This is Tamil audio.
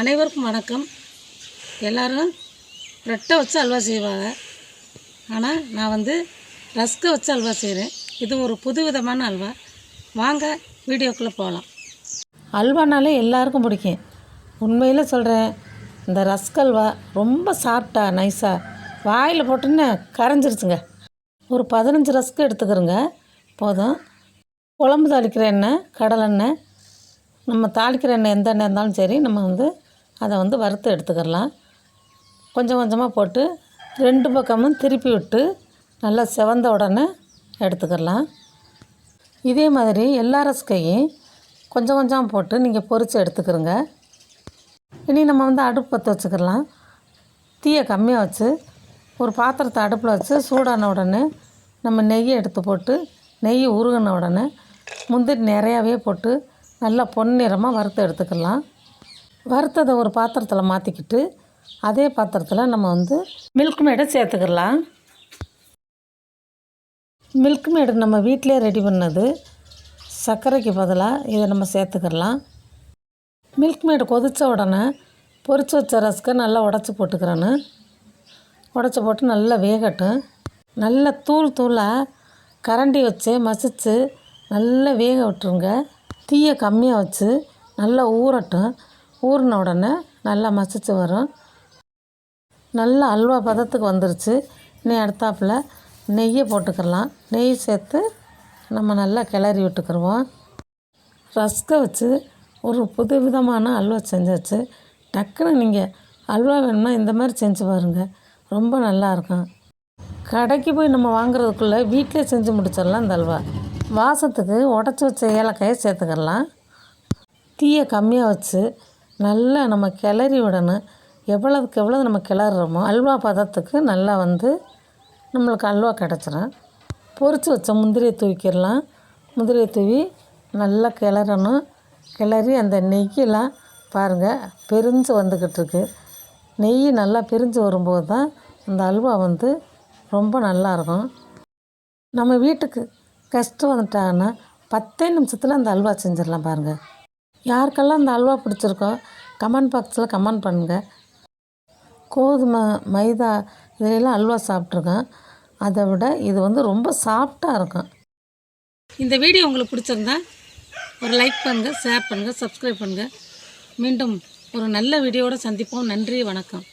அனைவருக்கும் வணக்கம். எல்லாரும் ரெட்டை வச்சு அல்வா செய்வாங்க. ஆனால் நான் வந்து ரஸ்கை வச்சு அல்வா செய்கிறேன் இது ஒரு புது விதமான அல்வா. வாங்க வீடியோக்குள்ளே போகலாம் அல்வானாலே எல்லாருக்கும் பிடிக்கும். உண்மையில் சொல்கிறேன் இந்த ரஸ்கல்வா ரொம்ப சாஃப்டாக நைஸாக வாயில் போட்டோன்னே கரைஞ்சிருச்சுங்க. ஒரு பதினஞ்சு ரஸ்க்கு எடுத்துக்கிறோங்க. போதும். குழம்பு தாளிக்கிற எண்ணெய் கடலெண்ணெய் நம்ம தாளிக்கிற எண்ணெய் எந்த எண்ணெய் இருந்தாலும் சரி நம்ம வந்து அதை வந்து வறுத்து எடுத்துக்கிடலாம் கொஞ்சம் கொஞ்சமாக போட்டு ரெண்டு பக்கமும் திருப்பி விட்டு நல்லா செவந்த உடனே எடுத்துக்கிடலாம் இதே மாதிரி எல்லா ரஸ்கையும் கொஞ்சம் கொஞ்சம் போட்டு நீங்கள் பொரித்து எடுத்துக்கிறோங்க. இனி நம்ம வந்து அடுப்பு பற்ற வச்சுக்கலாம் தீயை கம்மியாக வச்சு ஒரு பாத்திரத்தை அடுப்பில் வச்சு சூடான உடனே நம்ம நெய்யை எடுத்து போட்டு நெய் உருகின உடனே முந்திரி நிறையாவே போட்டு நல்லா பொன்னிறமாக வறுத்து எடுத்துக்கலாம் வறுத்ததை ஒரு பாத்திரத்தில் மாற்றிக்கிட்டு அதே பாத்திரத்தில் நம்ம வந்து மில்க் மேடை சேர்த்துக்கலாம் மில்க் மேடு நம்ம வீட்டிலே ரெடி பண்ணது சர்க்கரைக்கு பதிலாக இதை நம்ம சேர்த்துக்கிடலாம் மில்க் மேடு கொதித்த உடனே பொறிச்சு வச்ச ரஸ்க்கை நல்லா உடச்சி போட்டுக்கிறேன்னு. உடச்சி போட்டு நல்லா வேகட்டும். நல்லா தூள் தூளாக கரண்டி வச்சு மசித்து நல்லா வேக விட்டுருங்க. தீயை கம்மியாக வச்சு நல்லா ஊறட்டும். ஊறின உடனே நல்லா மசித்து வரும். நல்லா அல்வா பதத்துக்கு வந்துருச்சு. இனி அடுத்தாப்புல நெய்யை போட்டுக்கலாம். நெய் சேர்த்து நம்ம நல்லா கிளறி விட்டுக்கிருவோம். ரஸ்கை வச்சு ஒரு புது விதமான அல்வா செஞ்சாச்சு. டக்குன்னு நீங்கள் அல்வா வேணும்னா இந்த மாதிரி செஞ்சு பாருங்கள் ரொம்ப நல்லாயிருக்கும் கடைக்கு போய் நம்ம வாங்குறதுக்குள்ளே வீட்டிலே செஞ்சு முடிச்சிடலாம் இந்த அல்வா. வாசத்துக்கு உடச்சி வச்ச ஏலக்காயை சேர்த்துக்கிடலாம். தீயை கம்மியாக வச்சு நல்லா நம்ம கிளறி விடணும். எவ்வளவுக்கு எவ்வளவு நம்ம கிளறுறோமோ அல்வா பதத்துக்கு நல்லா வந்து நம்மளுக்கு அல்வா கிடச்சிரும். பொறிச்சு வச்ச முந்திரியை தூக்கிடலாம் முந்திரியை தூவி நல்லா கிளறணும். கிளறி அந்த நெய்யெல்லாம் பாருங்கள் பிரிஞ்சு வந்துக்கிட்டு இருக்கு. நெய் நல்லா பிரிஞ்சு வரும்போது தான் அந்த அல்வா வந்து ரொம்ப நல்லாயிருக்கும் நம்ம வீட்டுக்கு கஷ்டம் வந்துட்டாங்கன்னா பத்தே நிமிஷத்தில் அந்த அல்வா செஞ்சிடலாம் பாருங்கள் யாருக்கெல்லாம் இந்த அல்வா பிடிச்சிருக்கோ கமெண்ட் பாக்ஸில் கமெண்ட் பண்ணுங்கள் கோதுமை மைதா இதையெல்லாம் அல்வா சாப்பிட்ருக்கேன். அதை விட இது வந்து ரொம்ப சாஃப்டாக இருக்கும். இந்த வீடியோ உங்களுக்கு பிடிச்சிருந்தா ஒரு லைக் பண்ணுங்கள் ஷேர் பண்ணுங்கள் சப்ஸ்கிரைப் பண்ணுங்கள் மீண்டும் ஒரு நல்ல வீடியோடு சந்திப்போம். நன்றி வணக்கம்.